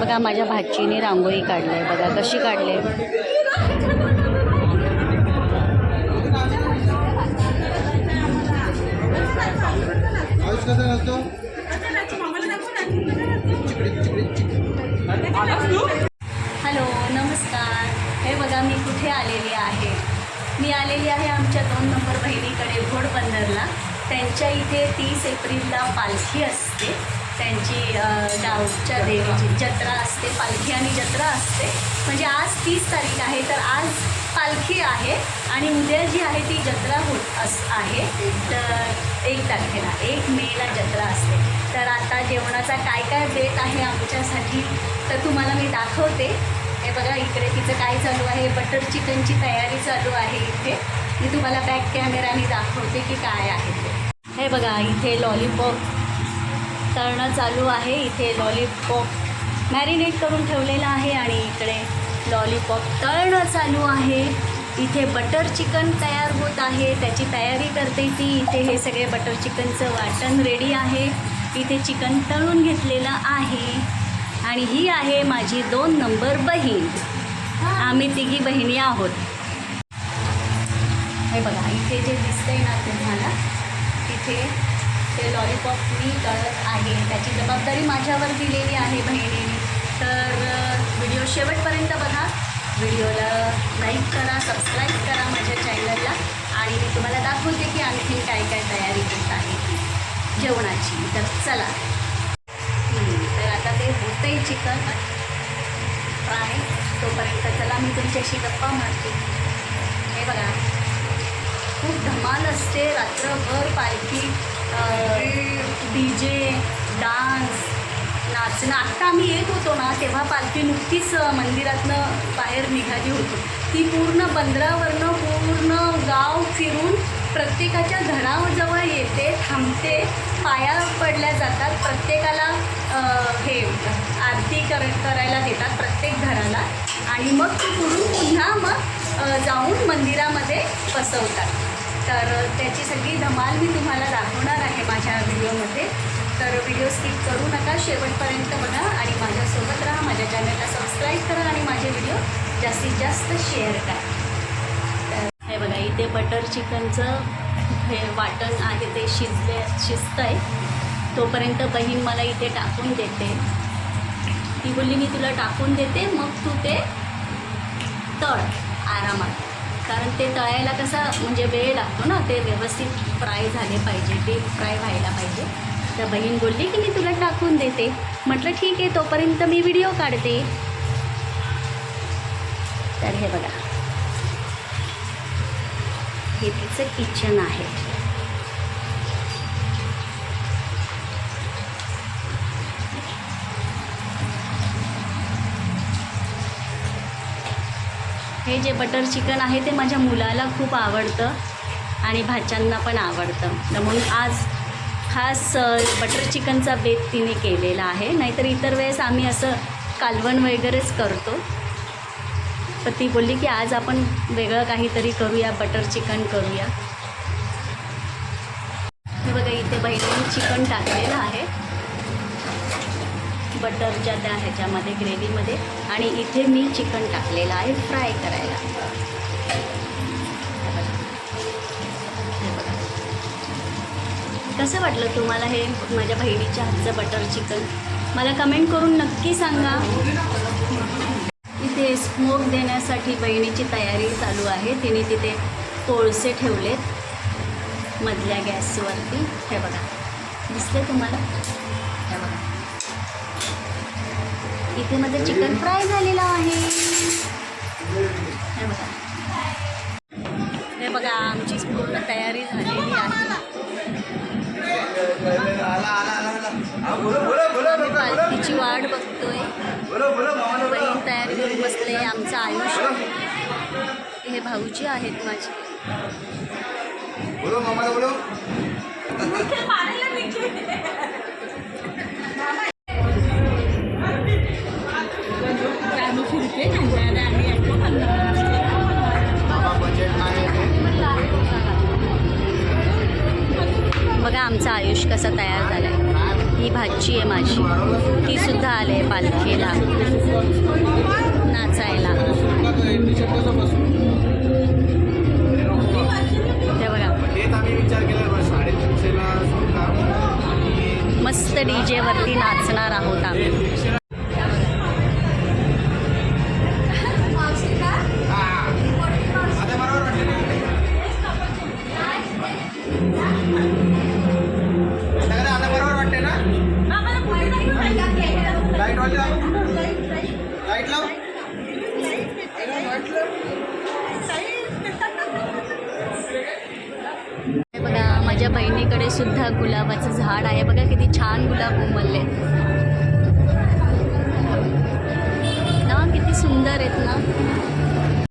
बघा माझ्या भाचीने रांगोळी काढली आहे. बघा कशी काढली हॅलो नमस्कार. हे बघा मी कुठे आलेली आहे? मी आलेली आहे आमच्या दोन नंबर बहिणीकडे घोडबंदरला. त्यांच्या इथे तीस एप्रिलला पालखी असते. त्यांची गावच्या देवीची जत्रा असते पालखी आणि जत्रा असते. म्हणजे आज तीस तारीख आहे तर आज पालखी आहे आणि उद्या जी आहे ती जत्रा होत अस आहे. तर एक तारखेला एक मेला जत्रा असते. तर आता जेवणाचा काय काय बेत आहे आमच्यासाठी तर तुम्हाला मी दाखवते. हे बघा इकडे तिचं काय चालू आहे बटर चिकनची तयारी चालू आहे इथे. मी तुम्हाला बॅक कॅमेराने दाखवते की काय आहे ते. हे बघा इथे लॉलीपॉप तळणं चालू आहे. इथे लॉलीपॉप मॅरिनेट करून ठेवलेलं आहे आणि इकडे लॉलीपॉप तळणं चालू आहे. इथे बटर चिकन तयार होत आहे. त्याची तयारी करते ती. इथे हे सगळे बटर चिकनचं वाटण रेडी आहे. इथे चिकन तळून घेतलेलं आहे. आणि ही आहे माझी दोन नंबर बहीण. आम्ही तिघी बहिणी आहोत. हे बघा इथे जे दिसतंय ना तुम्हाला तिथे ते लॉलीपॉप मी करत आहे. त्याची जबाबदारी माझ्यावर दिलेली आहे बहिणीने. तर व्हिडिओ शेवटपर्यंत बघा. व्हिडिओला लाईक करा सबस्क्राईब करा माझ्या चॅनलला आणि मी तुम्हाला दाखवते की आणखी काय काय तयारी होत आहे जेवणाची. तर चला. तर आता ते होतंय चिकन. फ्राय. तोपर्यंत चला मी तुमच्याशी गप्पा मारते. हे बघा. खूप धमाल असते. रात्रभर पालखी डी जे डान्स नाचणं. आत्ता आम्ही येत होतो ना तेव्हा पालखी नुकतीच मंदिरातनं बाहेर निघाली होती. ती पूर्ण बंदरावरनं पूर्ण गाव फिरून प्रत्येकाच्या घराजवळ येते थांबते पाया पडल्या जातात. प्रत्येकाला हे आरती कर करायला देतात प्रत्येक घराला. आणि मग ती पुढून पुन्हा मग जाऊन मंदिरामध्ये बसवतात. तर त्याची सगळी धमाल मी तुम्हाला दाखवणार आहे माझ्या व्हिडिओमध्ये. तर व्हिडिओ स्किप करू नका शेवटपर्यंत बघा आणि माझ्यासोबत राहा माझ्या चॅनलला सबस्क्राईब करा आणि माझे व्हिडिओ जास्तीत जास्त शेअर करा. तर हे बघा इथे बटर चिकनचं हे वाटण आहे ते शिजले शिजतं आहे तोपर्यंत बहीण मला इथे टाकून देते. ती बोलली मी तुला टाकून देते मग तू ते तळ आरामात. कारण ते तळायला कसं म्हणजे वेळ लागतो ना ते व्यवस्थित फ्राय झाले पाहिजे ते फ्राय व्हायला पाहिजे. तर बहीण बोलली की मी तुला टाकून देते. म्हटलं ठीक आहे तोपर्यंत मी व्हिडिओ काढते. तर हे बघा. हे तिचं किचन आहे. हे जे बटर चिकन आहे ते माझ्या मुलाला खूप आवडतं आणि भाच्यांना पण आवडतं. तर म्हणून आज खास बटर चिकनचा बेत तिने केलेला आहे. नाहीतर इतर वेळेस आम्ही असं कालवण वगैरेच करतो. तर ती बोलली की आज आपण वेगळं काहीतरी करूया बटर चिकन करूया. हे बघा इथे बहिणीने चिकन टाकलेलं आहे. बटरच्या त्या ह्याच्यामध्ये ग्रेव्हीमध्ये आणि इथे मी चिकन टाकलेलं आहे फ्राय करायला. कसं वाटलं तुम्हाला हे माझ्या बहिणीच्या हातचं बटर चिकन? मला कमेंट करून नक्की सांगा. इथे स्मोक देण्यासाठी बहिणीची तयारी चालू आहे. तिने तिथे कोळसे ठेवलेत मधल्या गॅसवरती. हे बघा. दिसले तुम्हाला? इथे माझं चिकन फ्राय झालेलं आहे. हे बघा. हे बघा आमची पूर्ण तयारी झालेली आहे. पालखीची वाट बघतोय. बहीण तयारी करून बसले आमचं आयुष्य. हे भाऊजी आहेत माझे. बघा आमचा आयुष कसा तयार झाला आहे ही भाची आहे माझी. ती सुद्धा आले पालखीला. नाचायला. ते बघा. मस्त डी जेवरती नाचणार आहोत. लाइट लाइट लाव. बघा माझ्या बहिणीकडे सुद्धा गुलाबाचं झाड आहे. बघा किती छान गुलाब उमलले. ना किती सुंदर आहेत ना.